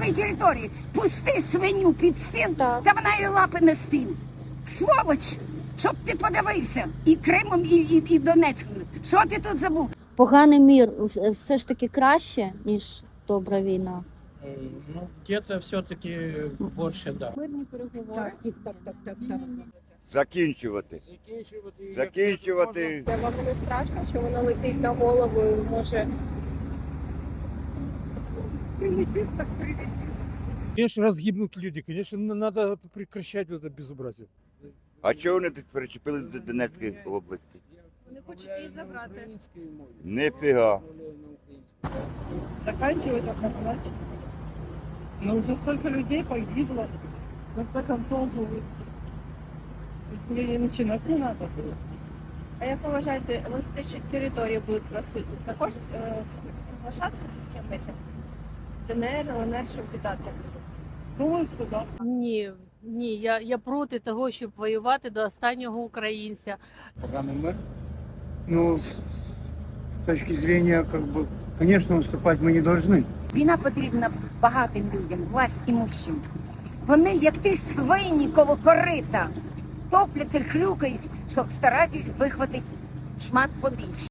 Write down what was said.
ніякої території. Пусти свиню під стін, Так. та вона і лапи не стін. Сволоч, щоб ти подивився і Кримом, і, і, і Донецьком. Що ти тут забув? Поганий мір все ж таки краще, ніж добра війна. Ну, где-то все-таки больше, да. Мирні переговори. так, так, так, так. Закінчувати. Закінчувати. Вам не страшно, що воно летить на голову і може Конечно, раз гибнут люди, конечно, надо прекращать это безобразие. А чого вони тут перечепили до Донецької області? вони хочуть її забрати. Нифіга. заканчивать однозначно. Но уже столько людей погибло. В конце концов, мне и начинать не надо было. А як ви вважаєте, ось те, що території будуть просити, також е, с- соглашатися зі всім цим? ДНР, ЛНР, щоб віддати? Думаю, что да. Ні, ні, я, я проти того, щоб воювати до останнього українця. поганый мэр. Ну, с, с точки зрения, как бы, конечно, уступать мы не должны. Війна потрібна багатим людям, власть імущим. Вони, як ті свині коло корита, топляться, хрюкають, щоб старатись вихватити шмат побільше.